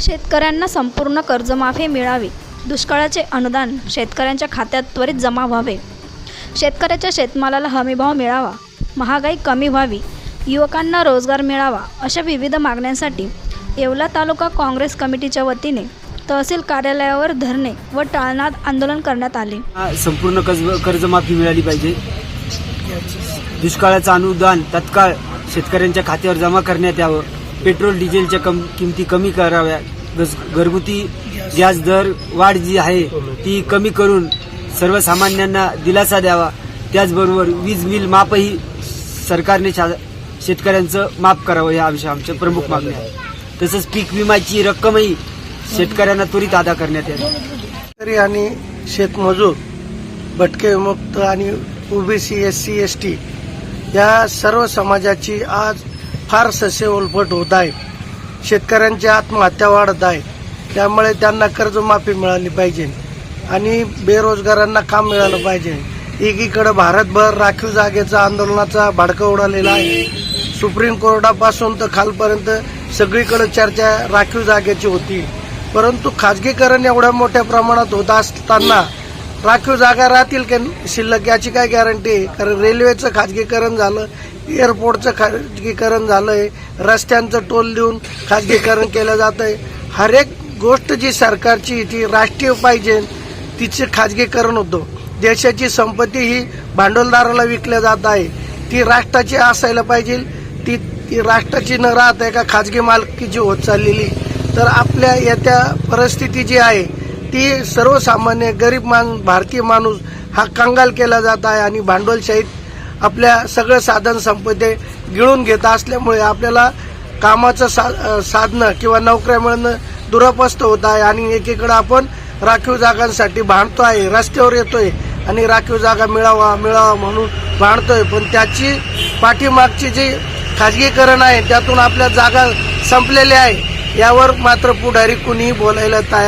शेतकऱ्यांना संपूर्ण कर्जमाफी मिळावी. दुष्काळाचे अनुदान शेतकऱ्यांच्या खात्यात त्वरित जमा व्हावे. शेतकऱ्याच्या शेतमालाला हमीभाव मिळावा. महागाई कमी व्हावी. युवकांना रोजगार मिळावा अशा विविध मागण्यांसाठी येवला तालुका काँग्रेस कमिटीच्या वतीने तहसील कार्यालयावर धरणे व टाळनाद आंदोलन करण्यात आले. संपूर्ण कर्ज कर्जमाफी मिळाली पाहिजे. दुष्काळाचं अनुदान तत्काळ शेतकऱ्यांच्या खात्यावर जमा करण्यात यावं. पेट्रोल डिझेलच्या कम किमती कमी कराव्या. घरगुती गॅस दर वाढ जी आहे ती कमी करून सर्वसामान्यांना दिलासा द्यावा. त्याचबरोबर वीज बिल माफही सरकारने शेतकऱ्यांचं माफ करावं या विषय आमच्या प्रमुख मागण्या आहे तसंच पीक विम्याची रक्कमही शेतकऱ्यांना त्वरित अदा करण्यात यावी शेतकरी आणि शेतमजूर भटके विमुक्त आणि OBC S C S T या सर्व समाजाची आज फार ससे उलफट होत आहे. शेतकऱ्यांची आत्महत्या वाढत आहे. त्यामुळे त्यांना कर्जमाफी मिळाली पाहिजे. आणि बेरोजगारांना काम मिळालं पाहिजे. एकीकडे भारतभर राखीव जागेचा आंदोलनाचा भडका उडालेला आहे. सुप्रीम कोर्टापासून तर खालपर्यंत सगळीकडे चर्चा राखीव जागेची होती. परंतु खाजगीकरण एवढ्या मोठ्या प्रमाणात होत असताना राखीव जागा राहतील का शिल्लक याची काय गॅरंटी आहे? कारण रेल्वेचं खाजगीकरण झालं एअरपोर्टचं खाजगीकरण झालंय रस्त्यांचं टोल देऊन खाजगीकरण केलं जातंय. हर एक गोष्ट जी सरकारची ती राष्ट्रीय पाहिजे तिचे खाजगीकरण होतं. देशाची संपत्ती ही भांडवलदाराला विकल्या जात आहे. ती राष्ट्राची असायला पाहिजे ती ती राष्ट्राची न राहत आहे का खाजगी मालकीची होत चाललेली. तर आपल्या येत्या परिस्थिती जी आहे ती सर्वसामान्य गरीब मान भारतीय माणूस हा कंगाल केला जात आहे आणि भांडवलशाहीत आपल्या सगळं साधन संपत्ती गिळून घेत असल्यामुळे आपल्याला कामाचं सा साधनं किंवा नोकऱ्या मिळणं दुरापस्त होत आहे आणि एकीकडं आपण राखीव जागांसाठी भांडतो आहे रस्त्यावर येतोय आणि राखीव जागा मिळावा मिळावा म्हणून भांडतोय. पण त्याची पाठीमागची जी खाजगीकरण आहे त्यातून आपल्या जागा संपलेल्या आहे. यावर मात्र पुढारी कुणीही बोलायला तयार